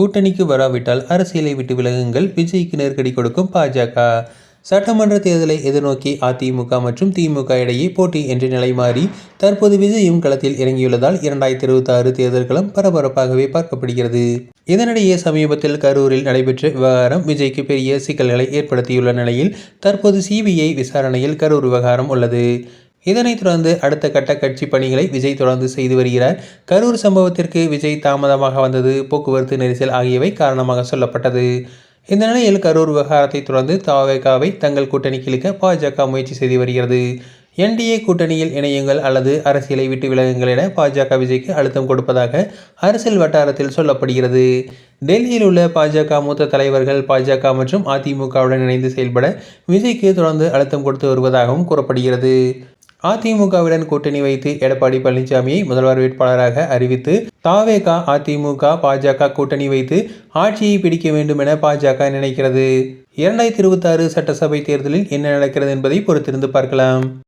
கூட்டணிக்கு வராவிட்டால் அரசியலை விட்டு விலகுங்கள். விஜய்க்கு நெருக்கடி கொடுக்கும் பாஜக. சட்டமன்ற தேர்தலை எதிர்நோக்கி அதிமுக மற்றும் திமுக இடையே போட்டி என்ற நிலை மாறி தற்போது விஜயும் களத்தில் இறங்கியுள்ளதால் இரண்டாயிரத்தி இருபத்தி ஆறு தேர்தல்களும் பரபரப்பாகவே பார்க்கப்படுகிறது. இதனிடையே சமீபத்தில் கரூரில் நடைபெற்ற விவகாரம் விஜய்க்கு பெரிய சிக்கல்களை ஏற்படுத்தியுள்ள நிலையில் தற்போது சிபிஐ விசாரணையில் கரூர் விவகாரம் உள்ளது. இதனைத் தொடர்ந்து அடுத்த கட்ட கட்சி பணிகளை விஜய் தொடர்ந்து செய்து வருகிறார். கரூர் சம்பவத்திற்கு விஜய் தாமதமாக வந்தது போக்குவரத்து நெரிசல் ஆகியவை காரணமாக சொல்லப்பட்டது. இந்த நிலையில் கரூர் விவகாரத்தை தொடர்ந்து தாவேகாவை தங்கள் கூட்டணி கிழிக்க பாஜக முயற்சி செய்து வருகிறது. என்டிஏ கூட்டணியில் இணையுங்கள் அல்லது அரசியலை விட்டு விலகுங்கள் என பாஜக விஜய்க்கு அழுத்தம் கொடுப்பதாக அரசியல் வட்டாரத்தில் சொல்லப்படுகிறது. டெல்லியில் உள்ள பாஜக மூத்த தலைவர்கள் பாஜக மற்றும் அதிமுகவுடன் இணைந்து செயல்பட விஜய்க்கு தொடர்ந்து அழுத்தம் கொடுத்து வருவதாகவும் கூறப்படுகிறது. அதிமுகவுடன் கூட்டணி வைத்து எடப்பாடி பழனிசாமியை முதல்வர் வேட்பாளராக அறிவித்து தாவேகா அதிமுக பாஜக கூட்டணி வைத்து ஆட்சியை பிடிக்க வேண்டும் என பாஜக நினைக்கிறது. இரண்டாயிரத்தி இருபத்தாறு சட்டசபை தேர்தலில் என்ன நடக்கிறது என்பதை பொறுத்திருந்து பார்க்கலாம்.